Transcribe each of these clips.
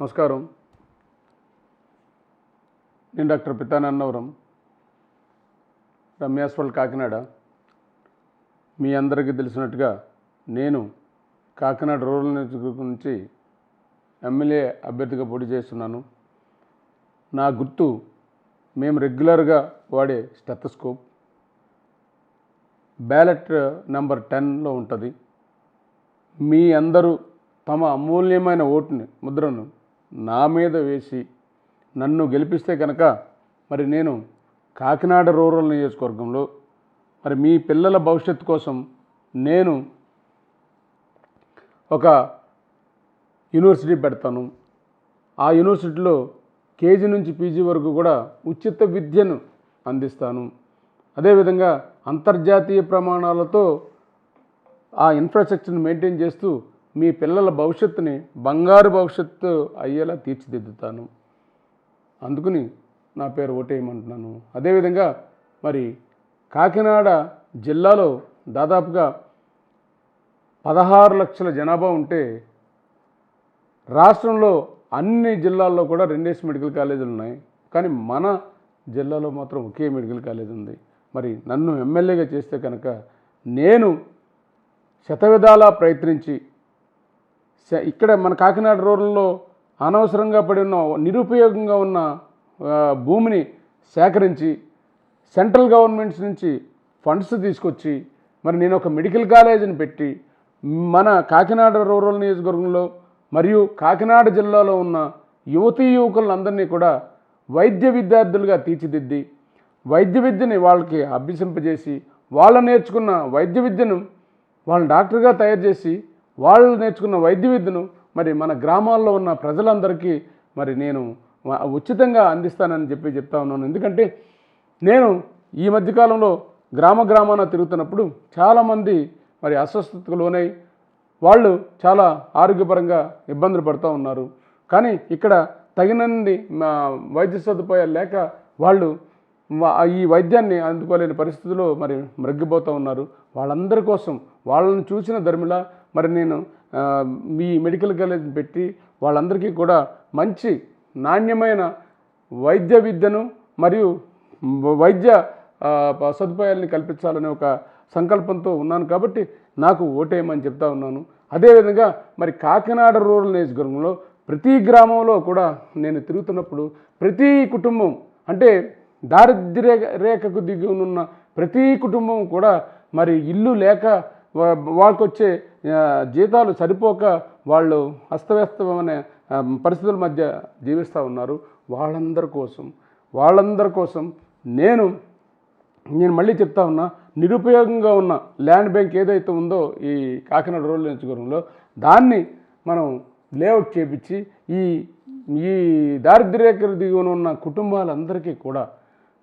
నమస్కారం. నేను డాక్టర్ పితానన్నవరం రమ్యాస్వల్ కాకినాడ. మీ అందరికీ తెలిసినట్టుగా నేను కాకినాడ రూరల్ నియోజకవర్గం నుంచి ఎమ్మెల్యే అభ్యర్థిగా పోటీ చేస్తున్నాను. నా గుర్తు మేము రెగ్యులర్గా వాడే స్టెథస్కోప్. బ్యాలెట్ నెంబర్ టెన్లో ఉంటుంది. మీ అందరూ తమ అమూల్యమైన ఓటుని ముద్రను నా మీద వేసి నన్ను గెలిపిస్తే కనుక మరి నేను కాకినాడ రూరల్ నియోజకవర్గంలో మరి మీ పిల్లల భవిష్యత్తు కోసం నేను ఒక యూనివర్సిటీ పెడతాను. ఆ యూనివర్సిటీలో కేజీ నుంచి పీజీ వరకు కూడా ఉచిత విద్యను అందిస్తాను. అదేవిధంగా అంతర్జాతీయ ప్రమాణాలతో ఆ ఇన్ఫ్రాస్ట్రక్చర్ని మెయింటైన్ చేస్తూ మీ పిల్లల భవిష్యత్తుని బంగారు భవిష్యత్తు అయ్యేలా తీర్చిదిద్దుతాను. అందుకుని నా పేరు ఓటేయమంటున్నాను. అదేవిధంగా మరి కాకినాడ జిల్లాలో దాదాపుగా పదహారు లక్షల జనాభా ఉంటే రాష్ట్రంలో అన్ని జిల్లాల్లో కూడా రెండేసి మెడికల్ కాలేజీలు ఉన్నాయి. కానీ మన జిల్లాలో మాత్రం ఒకే మెడికల్ కాలేజ్ ఉంది. మరి నన్ను ఎమ్మెల్యేగా చేస్తే కనుక నేను శతవిధాలా ప్రయత్నించి ఇక్కడ మన కాకినాడ రూరల్లో అనవసరంగా పడి ఉన్న నిరుపయోగంగా ఉన్న భూమిని సేకరించి సెంట్రల్ గవర్నమెంట్స్ నుంచి ఫండ్స్ తీసుకొచ్చి మరి నేను ఒక మెడికల్ కాలేజీని పెట్టి మన కాకినాడ రూరల్ నియోజకవర్గంలో మరియు కాకినాడ జిల్లాలో ఉన్న యువతీ యువకులందరినీ కూడా వైద్య విద్యార్థులుగా తీర్చిదిద్ది వైద్య విద్యని వాళ్ళకి అభ్యసింపజేసి వాళ్ళు నేర్చుకున్న వైద్య విద్యను వాళ్ళని డాక్టర్గా తయారు చేసి వాళ్ళు నేర్చుకున్న వైద్య విద్యను మరి మన గ్రామాల్లో ఉన్న ప్రజలందరికీ మరి నేను ఉచితంగా అందిస్తానని చెప్పి చెప్తా ఉన్నాను. ఎందుకంటే నేను ఈ మధ్యకాలంలో గ్రామ గ్రామాన తిరుగుతున్నప్పుడు చాలామంది మరి అస్వస్థతకు లోనై వాళ్ళు చాలా ఆరోగ్యపరంగా ఇబ్బందులు పడుతూ ఉన్నారు. కానీ ఇక్కడ తగినన్ని మా వైద్య సదుపాయాలు లేక వాళ్ళు ఈ వైద్యాన్ని అందుకోలేని పరిస్థితుల్లో మరి మృగ్గిపోతూ ఉన్నారు. వాళ్ళందరి కోసం వాళ్ళని చూసిన ధర్మిలా మరి నేను మీ మెడికల్ కాలేజ్ పెట్టి వాళ్ళందరికీ కూడా మంచి నాణ్యమైన వైద్య విద్యను మరియు వైద్య సదుపాయాలని కల్పించాలనే ఒక సంకల్పంతో ఉన్నాను కాబట్టి నాకు ఓటేయమని చెప్తా ఉన్నాను. అదేవిధంగా మరి కాకినాడ రూరల్ నియోజకవర్గంలో ప్రతి గ్రామంలో కూడా నేను తిరుగుతున్నప్పుడు ప్రతి కుటుంబం అంటే దారిద్ర్య రేఖకు దిగునున్న ప్రతి కుటుంబం కూడా మరి ఇల్లు లేక వాళ్ళకి వచ్చే జీతాలు సరిపోక వాళ్ళు అస్తవ్యస్తమైన పరిస్థితుల మధ్య జీవిస్తూ ఉన్నారు. వాళ్ళందరి కోసం వాళ్ళందరి కోసం నేను నేను మళ్ళీ చెప్తా ఉన్నా నిరుపయోగంగా ఉన్న ల్యాండ్ బ్యాంక్ ఏదైతే ఉందో ఈ కాకినాడ రోడ్ల నియోజకవర్గంలో దాన్ని మనం లేఅవుట్ చేపించి ఈ ఈ దారిద్ర్యరేఖ దిగువన ఉన్న కుటుంబాలందరికీ కూడా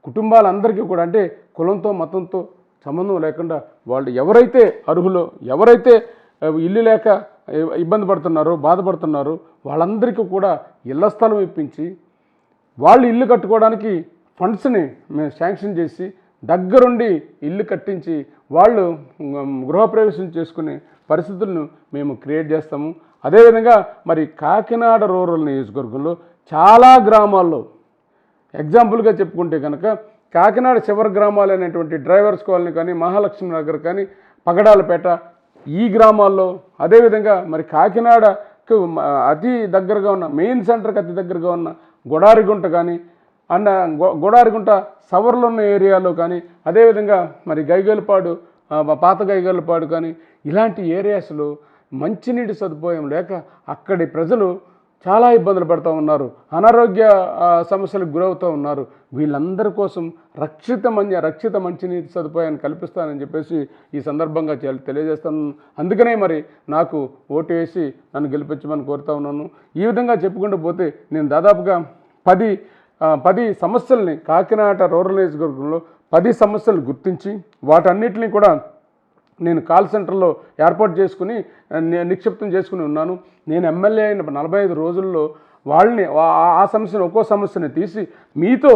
కుటుంబాలందరికీ కూడా అంటే కులంతో మతంతో సంబంధం లేకుండా వాళ్ళు ఎవరైతే అర్హులో ఎవరైతే ఇల్లు లేక ఇబ్బంది పడుతున్నారో బాధపడుతున్నారో వాళ్ళందరికీ కూడా ఇళ్ళ స్థలం ఇప్పించి వాళ్ళు ఇల్లు కట్టుకోవడానికి ఫండ్స్ని మేము శాంక్షన్ చేసి దగ్గరుండి ఇల్లు కట్టించి వాళ్ళు గృహప్రవేశం చేసుకునే పరిస్థితులను మేము క్రియేట్ చేస్తాము. అదేవిధంగా మరి కాకినాడ రూరల్ నియోజకవర్గంలో చాలా గ్రామాల్లో ఎగ్జాంపుల్గా చెప్పుకుంటే కనుక కాకినాడ చివరి గ్రామాలైనటువంటి డ్రైవర్స్ కాలనీ కానీ మహాలక్ష్మి నగర్ కానీ పగడాలపేట ఈ గ్రామాల్లో అదేవిధంగా మరి కాకినాడకు అతి దగ్గరగా ఉన్న మెయిన్ సెంటర్కి అతి దగ్గరగా ఉన్న గొడారిగుంట కానీ అండ్ గుడారిగుంట గొడారిగుంట సవర్లో ఉన్న ఏరియాలో కానీ అదేవిధంగా మరి గైగలపాడు పాత గైగలపాడు కానీ ఇలాంటి ఏరియాస్లో మంచినీటి సదుపాయం లేక అక్కడి ప్రజలు చాలా ఇబ్బందులు పడుతూ ఉన్నారు. అనారోగ్య సమస్యలకు గురవుతూ ఉన్నారు. వీళ్ళందరి కోసం రక్షిత మంచి రక్షిత మంచినీటి సదుపాయాన్ని కల్పిస్తానని చెప్పేసి ఈ సందర్భంగా తెలియజేస్తాను. అందుకనే మరి నాకు ఓటు వేసి నన్ను గెలిపించమని కోరుతా ఉన్నాను. ఈ విధంగా చెప్పుకుంటూ పోతే నేను దాదాపుగా పది పది సమస్యల్ని కాకినాడ రూరల్ నియోజకవర్గంలో పది సమస్యలు గుర్తించి వాటన్నిటిని కూడా నేను కాల్ సెంటర్లో ఏర్పాటు చేసుకుని నిక్షిప్తం చేసుకుని ఉన్నాను. నేను ఎమ్మెల్యే అయిన నలభై ఐదు రోజుల్లో వాళ్ళని ఆ- ఆ సమస్యను ఒక్కో సమస్యని తీసి మీతో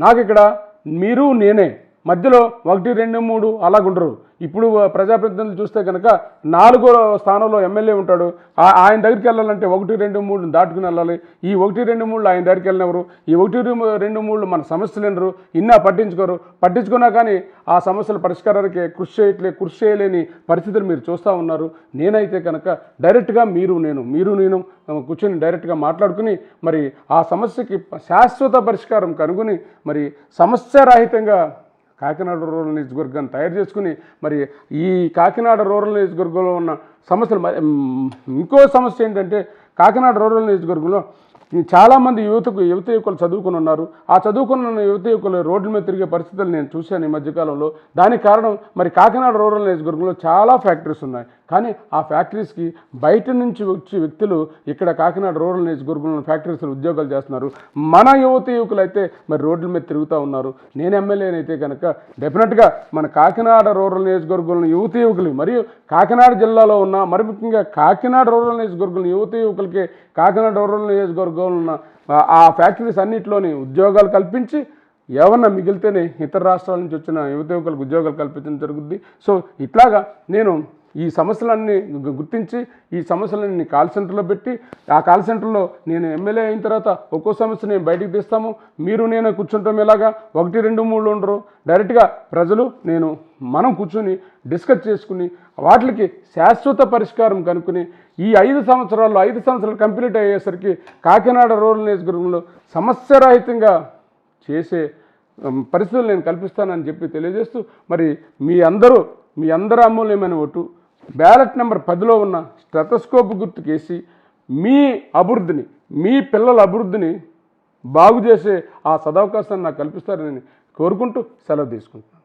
నాకు ఇక్కడ మీరు నేనే మధ్యలో ఒకటి రెండు మూడు అలాగుండరు. ఇప్పుడు ప్రజాప్రతినిధులు చూస్తే కనుక నాలుగో స్థానంలో ఎమ్మెల్యే ఉంటాడు. ఆ- ఆయన దగ్గరికి వెళ్ళాలంటే ఒకటి రెండు మూడు దాటుకుని వెళ్ళాలి. ఈ ఒకటి రెండు మూడు ఆయన దగ్గరికి వెళ్ళినవరు? ఈ ఒకటి రెండు- మూడు మన సమస్యలు వినరు ఇన్నా పట్టించుకోరు. పట్టించుకున్నా కానీ ఆ సమస్యల పరిష్కారానికి కృషి చేయట్లే కృషి చేయలేని పరిస్థితులు మీరు చూస్తూ ఉన్నారు. నేనైతే కనుక డైరెక్ట్గా మీరు నేను మీరు నేను కూర్చొని డైరెక్ట్గా మాట్లాడుకుని మరి ఆ సమస్యకి శాశ్వత పరిష్కారం కనుగొని మరి సమస్యారహితంగా కాకినాడ రూరల్ నియోజకవర్గాన్ని తయారు చేసుకుని మరి ఈ కాకినాడ రూరల్ నియోజకవర్గంలో ఉన్న సమస్యలు మరి, ఇంకో సమస్య ఏంటంటే కాకినాడ రూరల్ నియోజకవర్గంలో చాలామంది యువతకు యువత యువకులు చదువుకుని ఉన్నారు. ఆ చదువుకున్న యువత యువకులు రోడ్ల మీద తిరిగే పరిస్థితులు నేను చూశాను ఈ మధ్యకాలంలో. దానికి కారణం మరి కాకినాడ రూరల్ నియోజకవర్గంలో చాలా ఫ్యాక్టరీస్ ఉన్నాయి. కానీ ఆ ఫ్యాక్టరీస్కి బయట నుంచి వచ్చే వ్యక్తులు ఇక్కడ కాకినాడ రూరల్ నియోజకవర్గంలో ఫ్యాక్టరీస్లో ఉద్యోగాలు చేస్తున్నారు. మన యువత యువకులు అయితే మరి రోడ్ల మీద తిరుగుతూ ఉన్నారు. నేను ఎమ్మెల్యేనైతే కనుక డెఫినెట్గా మన కాకినాడ రూరల్ నియోజకవర్గంలో యువత యువకులు మరియు కాకినాడ జిల్లాలో ఉన్న మరి ముఖ్యంగా కాకినాడ రూరల్ నియోజకవర్గంలో యువత యువకులకి కాకినాడ రూరల్ నియోజకవర్గంలో ఉన్న ఆ- ఆ ఫ్యాక్టరీస్ అన్నింటిలోని ఉద్యోగాలు కల్పించి ఏమన్నా మిగిలితేనే ఇతర రాష్ట్రాల నుంచి వచ్చిన యువత యువకులకు ఉద్యోగాలు కల్పించడం జరుగుద్ది. సో ఇట్లాగా నేను ఈ సమస్యలన్నీ గుర్తించి ఈ సమస్యలన్నీ కాల్ సెంటర్లో పెట్టి ఆ కాల్ సెంటర్లో నేను ఎమ్మెల్యే అయిన తర్వాత ఒక్కో సమస్య నేను బయటికి తీస్తాము. మీరు నేను కూర్చుంటాం ఎలాగా? ఒకటి రెండు మూడు ఉండరు. డైరెక్ట్గా ప్రజలు నేను మనం కూర్చొని డిస్కస్ చేసుకుని వాటికి శాశ్వత పరిష్కారం కనుక్కుని ఈ ఐదు సంవత్సరాల్లో ఐదు సంవత్సరాలు కంప్లీట్ అయ్యేసరికి కాకినాడ రూరల్ నియోజకవర్గంలో సమస్యరహితంగా చేసే పరిస్థితులు నేను కల్పిస్తానని చెప్పి తెలియజేస్తూ మరి మీ అందరూ మీ అందరూ అమూల్యమైన ఓటు బ్యాలెట్ నెంబర్ పదిలో ఉన్న స్టెతస్కోప్ గుర్తుకేసి మీ అభివృద్ధిని మీ పిల్లల అభివృద్ధిని బాగు చేసే ఆ సదవకాశాన్ని నాకు కల్పిస్తారని కోరుకుంటూ సెలవు తీసుకుంటున్నాను.